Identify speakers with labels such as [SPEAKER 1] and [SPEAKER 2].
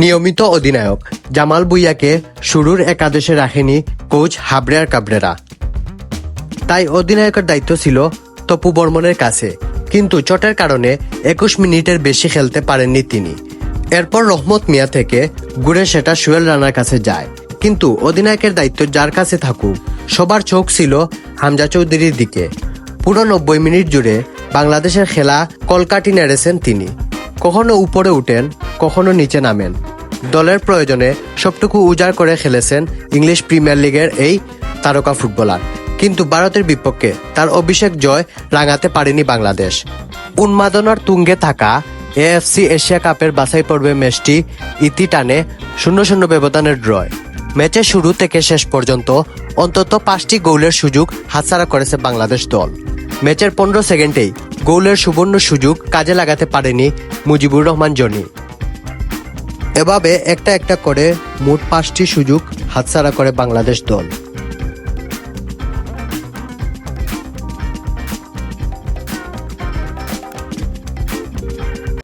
[SPEAKER 1] নিয়মিত অধিনায়ক। জামাল ভুইয়াকে শুরুর একাদশে রাখেনি কোচ হাবড়েয়ার কাবরেরা তাই অধিনায়কের দায়িত্ব ছিল তপু বর্মনের কাছে। কিন্তু চটের কারণে একুশ মিনিটের বেশি খেলতে পারেননি তিনি। এরপর রহমত মিয়া থেকে ঘুরে সেটা সুয়েল রানার কাছে যায়। কিন্তু অধিনায়কের দায়িত্ব যার কাছে থাকুক, সবার চোখ ছিল হামজা চৌধুরীর দিকে। পুরো নব্বই মিনিট জুড়ে বাংলাদেশের খেলা কলকাটি নেড়েছেন তিনি। কখনো উপরে উঠেন, কখনো নিচে নামেন। দলের প্রয়োজনে সবটুকু উজাড় করে খেলেছেন ইংলিশ প্রিমিয়ার লিগের এই তারকা ফুটবলার। কিন্তু ভারতের বিপক্ষে তার অভিষেক জয় রাঙাতে পারেনি বাংলাদেশ। উন্মাদনার তুঙ্গে থাকা এএফসি এশিয়া কাপের বাছাই পর্বে ম্যাচটি ইতি টানে শূন্য শূন্য ব্যবধানের ড্রয়। ম্যাচের শুরু থেকে শেষ পর্যন্ত অন্তত পাঁচটি গোলের সুযোগ হাতছাড়া করেছে বাংলাদেশ দল। ম্যাচের পনেরো সেকেন্ডেই গোলের সুবর্ণ সুযোগ কাজে লাগাতে পারেনি মুজিবুর রহমান জনি। এভাবে একটা একটা করে মোট পাঁচটি সুযোগ হাতছাড়া করে বাংলাদেশ দল।